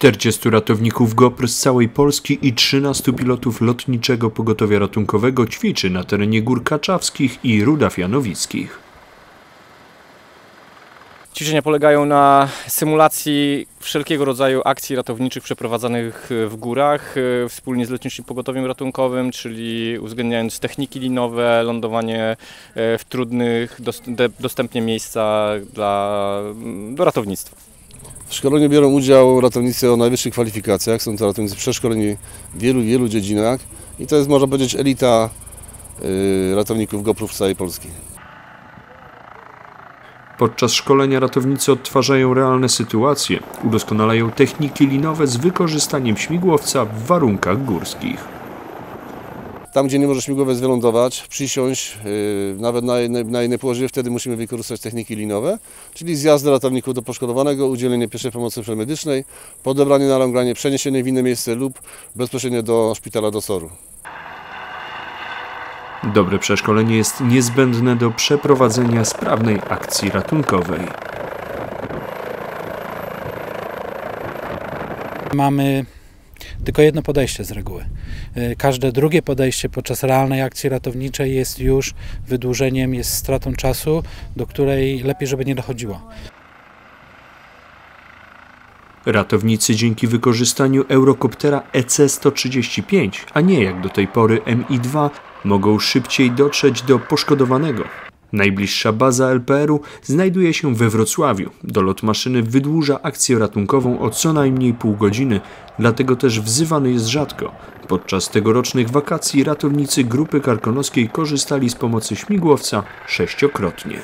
40 ratowników GOPR z całej Polski i 13 pilotów lotniczego pogotowia ratunkowego ćwiczy na terenie Gór Kaczawskich i Rudaw Janowickich. Ćwiczenia polegają na symulacji wszelkiego rodzaju akcji ratowniczych przeprowadzanych w górach e, wspólnie z Lotniczym Pogotowiem Ratunkowym, czyli uwzględniając techniki linowe, lądowanie e, w trudnych, dostępnie miejsca dla, do ratownictwa. W szkoleniu biorą udział ratownicy o najwyższych kwalifikacjach. Są to ratownicy przeszkoleni w wielu, wielu dziedzinach i to jest, można powiedzieć, elita y, ratowników GoPrów całej Polski. Podczas szkolenia ratownicy odtwarzają realne sytuacje, udoskonalają techniki linowe z wykorzystaniem śmigłowca w warunkach górskich. Tam, gdzie nie może śmigłowiec wylądować, przysiąść, yy, nawet na jednej, na położeniu, wtedy musimy wykorzystać techniki linowe, czyli zjazd ratowników do poszkodowanego, udzielenie pierwszej pomocy przemedycznej, podebranie na lągranie, przeniesienie w inne miejsce lub bezpośrednio do szpitala do SOR-u. Dobre przeszkolenie jest niezbędne do przeprowadzenia sprawnej akcji ratunkowej. Mamy tylko jedno podejście z reguły. Y, każde drugie podejście podczas realnej akcji ratowniczej jest już wydłużeniem, jest stratą czasu, do której lepiej, żeby nie dochodziło. Ratownicy dzięki wykorzystaniu Eurokoptera EC-135, a nie jak do tej pory Mi-2, mogą szybciej dotrzeć do poszkodowanego. Najbliższa baza LPR-u znajduje się we Wrocławiu. Dolot maszyny wydłuża akcję ratunkową o co najmniej pół godziny, dlatego też wzywany jest rzadko. Podczas tegorocznych wakacji ratownicy grupy karkonoskiej korzystali z pomocy śmigłowca sześciokrotnie.